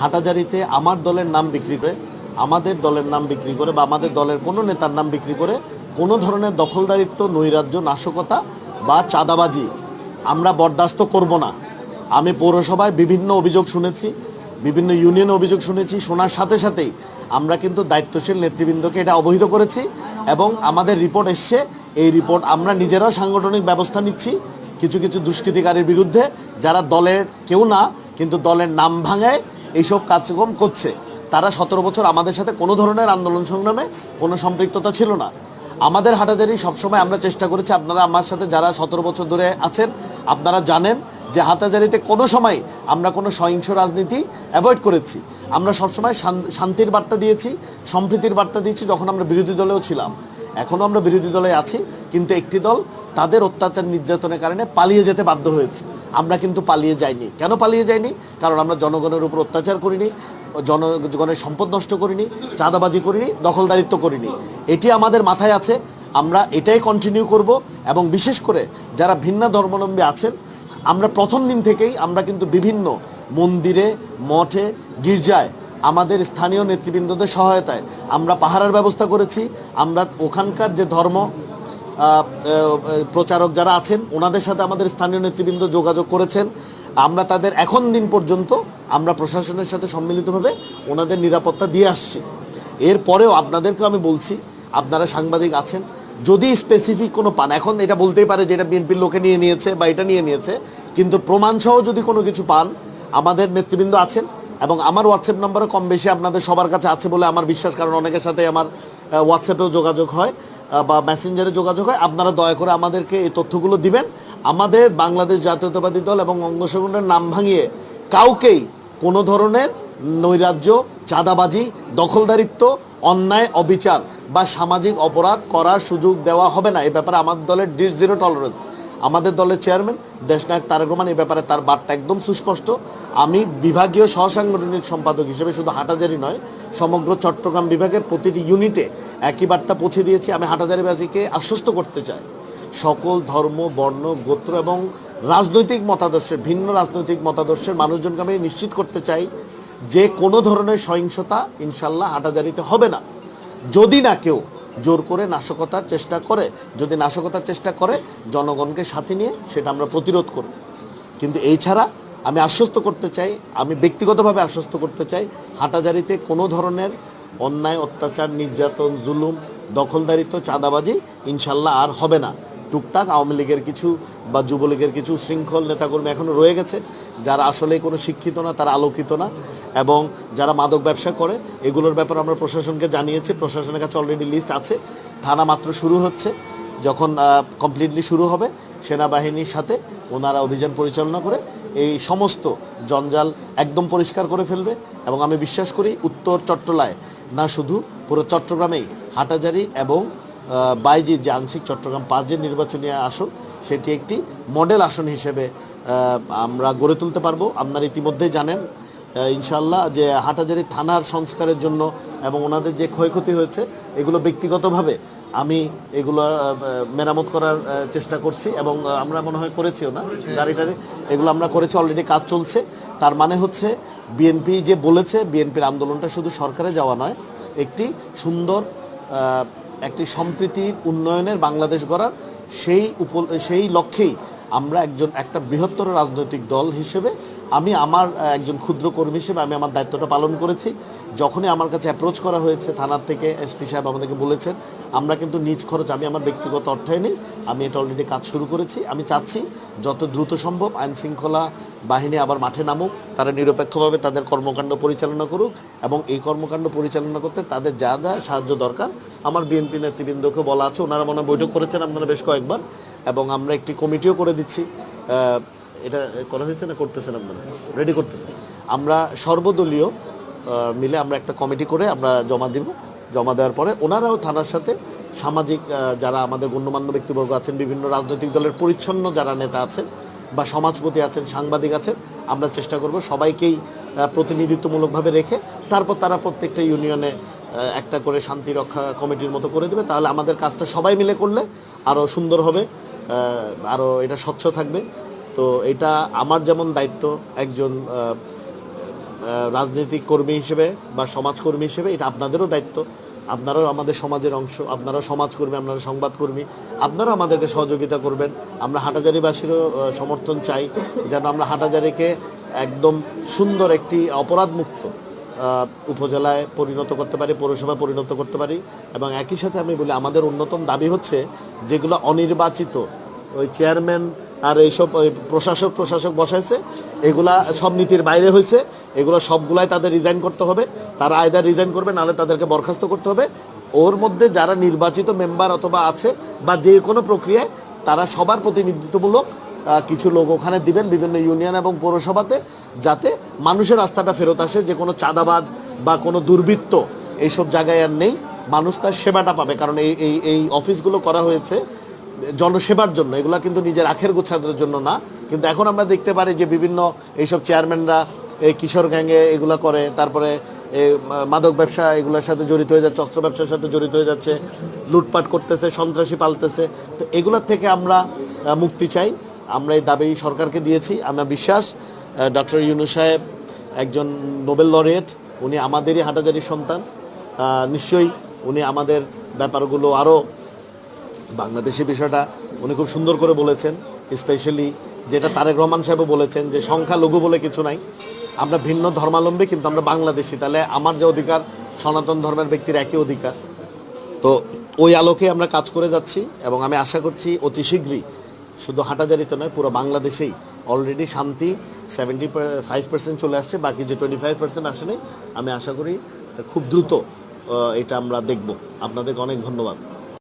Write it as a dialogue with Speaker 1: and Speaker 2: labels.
Speaker 1: হাটাজারিতে আমার দলের নাম বিক্রি করে, আমাদের দলের নাম বিক্রি করে বা আমাদের দলের কোনো নেতার নাম বিক্রি করে কোনো ধরনের দখলদারিত্ব, নৈরাজ্য, নাশকতা বা চাঁদাবাজি আমরা বরদাস্ত করব না। আমি পৌরসভায় বিভিন্ন অভিযোগ শুনেছি, বিভিন্ন ইউনিয়ন অভিযোগ শুনেছি, শোনার সাথে সাথেই আমরা কিন্তু দায়িত্বশীল নেতৃবৃন্দকে এটা অবহিত করেছি এবং আমাদের রিপোর্ট এসছে। এই রিপোর্ট আমরা নিজেরাও সাংগঠনিক ব্যবস্থা নিচ্ছি কিছু কিছু দুষ্কৃতিকারীর বিরুদ্ধে যারা দলের কেউ না, কিন্তু দলের নাম ভাঙায় এইসব কার্যক্রম করছে। তারা সতেরো বছর আমাদের সাথে কোনো ধরনের আন্দোলন সংগ্রামে কোনো সম্পৃক্ততা ছিল না। আমাদের হাটাজারি সবসময় আমরা চেষ্টা করেছি, আপনারা আমার সাথে যারা সতেরো বছর ধরে আছেন, আপনারা জানেন যে হাটাজারিতে কোনো সময় আমরা কোনো সহিংস রাজনীতি অ্যাভয়েড করেছি। আমরা সবসময় শান্তির বার্তা দিয়েছি, সম্প্রীতির বার্তা দিয়েছি যখন আমরা বিরোধী দলেও ছিলাম। এখনও আমরা বিরোধী দলে আছি, কিন্তু একটি দল তাদের অত্যাচার নির্যাতনের কারণে পালিয়ে যেতে বাধ্য হয়েছে। আমরা কিন্তু পালিয়ে যাইনি। কেন পালিয়ে যাইনি? কারণ আমরা জনগণের উপর অত্যাচার করিনি, জনগণের সম্পদ নষ্ট করিনি, চাঁদাবাজি করিনি, দখলদারিত্ব করিনি। এটি আমাদের মাথায় আছে, আমরা এটাই কন্টিনিউ করব এবং বিশেষ করে যারা ভিন্ন ধর্মাবলম্বী আছেন, আমরা প্রথম দিন থেকেই আমরা কিন্তু বিভিন্ন মন্দিরে, মঠে, গির্জায় আমাদের স্থানীয় নেতৃবৃন্দদের সহায়তায় আমরা পাহারার ব্যবস্থা করেছি। আমরা ওখানকার যে ধর্ম প্রচারক যারা আছেন, ওনাদের সাথে আমাদের স্থানীয় নেতৃবৃন্দ যোগাযোগ করেছেন। আমরা তাদের এখন দিন পর্যন্ত আমরা প্রশাসনের সাথে সম্মিলিতভাবে ওনাদের নিরাপত্তা দিয়ে আসছি। এরপরেও আপনাদেরকেও আমি বলছি, আপনারা সাংবাদিক আছেন, যদি স্পেসিফিক কোনো পান, এখন এটা বলতেই পারে যে এটা বিএনপির লোকে নিয়ে নিয়েছে বা এটা নিয়ে নিয়েছে, কিন্তু প্রমাণসহ যদি কোনো কিছু পান, আমাদের নেতৃবৃন্দ আছেন এবং আমার হোয়াটসঅ্যাপ নাম্বারও কম বেশি আপনাদের সবার কাছে আছে বলে আমার বিশ্বাস, কারণ অনেকের সাথে আমার হোয়াটসঅ্যাপেও যোগাযোগ হয়। বা মেসেঞ্জারে যোগাযোগ হয়, আপনারা দয়া করে আমাদেরকে এই তথ্যগুলো দিবেন। আমাদের বাংলাদেশ জাতীয়তাবাদী দল এবং অঙ্গ সংগঠনের নাম ভাঙিয়ে কাউকেই কোনো ধরনের নৈরাজ্য, চাঁদাবাজি, দখলদারিত্ব, অন্যায়, অবিচার বা সামাজিক অপরাধ করার সুযোগ দেওয়া হবে না। এ ব্যাপারে আমাদের দলের ডিস জিরো টলারেন্স আমাদের দলের চেয়ারম্যান, দেশনায়ক তারেক রহমান, এই ব্যাপারে তার বার্তা একদম সুস্পষ্ট। আমি বিভাগীয় সহসাংগঠনিক সম্পাদক হিসেবে শুধু হাটাজারি নয়, সমগ্র চট্টগ্রাম বিভাগের প্রতিটি ইউনিটে একই বার্তা পৌঁছে দিয়েছি। আমি হাটাজারিবাসীকে আশ্বস্ত করতে চাই। সকল ধর্ম, বর্ণ, গোত্র এবং রাজনৈতিক মতাদর্শের, ভিন্ন রাজনৈতিক মতাদর্শের মানুষজনকে আমি নিশ্চিত করতে চাই যে কোনো ধরনের সহিংসতা ইনশাল্লাহ হাটাজারিতে হবে না। যদি না কেউ জোর করে নাশকতার চেষ্টা করে। যদি নাশকতার চেষ্টা করে, জনগণকে সাথে নিয়ে সেটা আমরা প্রতিরোধ করব। কিন্তু এই ছাড়া আমি আশ্বস্ত করতে চাই, আমি ব্যক্তিগতভাবে আশ্বস্ত করতে চাই, হাটাজারিতে কোনো ধরনের অন্যায়, অত্যাচার, নির্যাতন, জুলুম, দখলদারিত্ব, চাঁদাবাজি ইনশাল্লাহ আর হবে না। টুকটাক আওয়ামী লীগের কিছু বা যুবলীগের কিছু শৃঙ্খল নেতাকর্মী এখনও রয়ে গেছে, যারা আসলে কোনো শিক্ষিত না, তারা আলোকিত না, এবং যারা মাদক ব্যবসা করে, এগুলোর ব্যাপারে আমরা প্রশাসনকে জানিয়েছি, প্রশাসনের কাছে অলরেডি লিস্ট আছে। থানা মাত্র শুরু হচ্ছে, যখন কমপ্লিটলি শুরু হবে, সেনাবাহিনীর সাথে ওনারা অভিযান পরিচালনা করে, এই সমস্ত জঞ্জাল একদম পরিষ্কার করে ফেলবে, এবং আমি বিশ্বাস করি উত্তর চট্টলায় না শুধু, পুরো চট্টগ্রামেই, হাটাজারি এবং বাইজি যে আংশিক চট্টগ্রাম পাঁচ যে নির্বাচনী আসন সেটি একটি মডেল আসন হিসেবে আমরা গড়ে তুলতে পারব। আপনারা ইতিমধ্যেই জানেন ইনশাল্লাহ যে হাটাজারি থানার সংস্কারের জন্য এবং ওনাদের যে ক্ষয়ক্ষতি হয়েছে, এগুলো ব্যক্তিগতভাবে আমি এগুলো মেরামত করার চেষ্টা করছি এবং আমরা মনে হয় করেছিও না গাড়ি টাড়ি এগুলো আমরা করেছি অলরেডি কাজ চলছে। তার মানে হচ্ছে বিএনপি যে বলেছে বিএনপির আন্দোলনটা শুধু সরকারে যাওয়া নয়, একটি সুন্দর একটি সম্প্রীতির উন্নয়নের বাংলাদেশ গড়ার সেই উপ সেই লক্ষ্যেই আমরা একজন, একটা বৃহত্তর রাজনৈতিক দল হিসেবে আমি আমার একজন ক্ষুদ্র কর্মী হিসেবে আমি আমার দায়িত্বটা পালন করেছি। যখনই আমার কাছে অ্যাপ্রোচ করা হয়েছে, থানার থেকে এসপি সাহেব আমাদেরকে বলেছেন, আমরা কিন্তু নিজ খরচ, আমি আমার ব্যক্তিগত অর্থায়নে, আমি এটা অলরেডি কাজ শুরু করেছি। আমি চাচ্ছি যত দ্রুত সম্ভব আইন শৃঙ্খলা বাহিনী আবার মাঠে নামুক, তারা নিরপেক্ষভাবে তাদের কর্মকাণ্ড পরিচালনা করুক এবং এই কর্মকাণ্ড পরিচালনা করতে তাদের যা যা সাহায্য দরকার। আমার বিএনপি নেতৃবৃন্দকে বলা আছে, ওনারা মনে বৈঠক করেছেন আপনারা বেশ কয়েকবার এবং আমরা একটি কমিটিও করে দিচ্ছি। এটা করা হয়েছে না করতেছেন আপনারা রেডি করতেছেন আমরা সর্বদলীয় মিলে আমরা একটা কমিটি করে আমরা জমা দিব। জমা দেওয়ার পরে ওনারাও থানার সাথে সামাজিক যারা আমাদের গণ্যমান্য ব্যক্তিবর্গ আছেন, বিভিন্ন রাজনৈতিক দলের পরিচ্ছন্ন যারা নেতা আছেন বা সমাজপতি আছেন, সাংবাদিক আছেন, আমরা চেষ্টা করব সবাইকেই প্রতিনিধিত্বমূলকভাবে রেখে তারপর তারা প্রত্যেকটা ইউনিয়নে একটা করে শান্তি রক্ষা কমিটির মতো করে দেবে। তাহলে আমাদের কাজটা সবাই মিলে করলে আরও সুন্দর হবে আরও এটা স্বচ্ছ থাকবে। তো এটা আমার যেমন দায়িত্ব একজন রাজনৈতিক কর্মী হিসেবে বা সমাজকর্মী হিসেবে, এটা আপনাদেরও দায়িত্ব। আপনারাও আমাদের সমাজের অংশ, আপনারাও সমাজকর্মী, আপনারা সংবাদকর্মী, আপনারাও আমাদেরকে সহযোগিতা করবেন। আমরা হাটাজারিবাসীরও সমর্থন চাই যেন আমরা হাটাজারিকে একদম সুন্দর একটি অপরাধমুক্ত উপজেলায় পরিণত করতে পারি, পৌরসভায় পরিণত করতে পারি এবং একই সাথে আমি বলি, আমাদের অন্যতম দাবি হচ্ছে যেগুলো অনির্বাচিত, ওই চেয়ারম্যান আর এইসব প্রশাসক প্রশাসক বসাইছে। এগুলা সব নীতির বাইরে হয়েছে এগুলো সবগুলাই তাদের রিজাইন করতে হবে। তারা আয়দার রিজাইন করবে, নাহলে তাদেরকে বরখাস্ত করতে হবে। ওর মধ্যে যারা নির্বাচিত মেম্বার অথবা আছে, বা যে কোনো প্রক্রিয়ায়, তারা সবার প্রতিনিধিত্বমূলক কিছু লোক ওখানে দিবেন বিভিন্ন ইউনিয়ন এবং পৌরসভাতে, যাতে মানুষের রাস্তাটা ফেরত আসে। যে কোনো চাঁদাবাজ বা কোনো দুর্বৃত্ত, এইসব জায়গায় আর নেই। মানুষ তার সেবাটা পাবে। কারণ এই এই অফিসগুলো করা হয়েছে। জনসেবার জন্য, এগুলা কিন্তু নিজের আখের গোছানোর জন্য না। কিন্তু এখন আমরা দেখতে পারি যে বিভিন্ন এইসব চেয়ারম্যানরা, এই কিশোর গ্যাংয়ে এগুলা করে, তারপরে মাদক ব্যবসা এগুলোর সাথে জড়িত হয়ে যাচ্ছে, অস্ত্র ব্যবসার সাথে জড়িত হয়ে যাচ্ছে, লুটপাট করতেছে, সন্ত্রাসী পালতেছে। তো এগুলোর থেকে আমরা মুক্তি চাই। আমরা এই দাবি সরকারকে দিয়েছি। আমরা বিশ্বাস ডক্টর ইউনু সাহেব একজন নোবেল লরিয়েট, উনি আমাদেরই হাটাজারির সন্তান। নিশ্চয়ই উনি আমাদের ব্যাপারগুলো আরও বাংলাদেশের বিষয়টা উনি খুব সুন্দর করে বলেছেন স্পেশালি যেটা তারেক রহমান সাহেবও বলেছেন যে সংখ্যালঘু বলে কিছু নাই। আমরা ভিন্ন ধর্মাবলম্বী, কিন্তু আমরা বাংলাদেশি। তাহলে আমার যে অধিকার, সনাতন ধর্মের ব্যক্তির একই অধিকার। তো ওই আলোকে আমরা কাজ করে যাচ্ছি এবং আমি আশা করছি অতি শীঘ্রই, শুধু হাটাজারিতে নয়, পুরো বাংলাদেশেই অলরেডি শান্তি সেভেন্টি ফাইভ পার্সেন্ট চলে আসছে। বাকি যে টোয়েন্টি ফাইভ পার্সেন্ট আসেনি, আমি আশা করি খুব দ্রুত এটা আমরা দেখব। আপনাদেরকে অনেক ধন্যবাদ।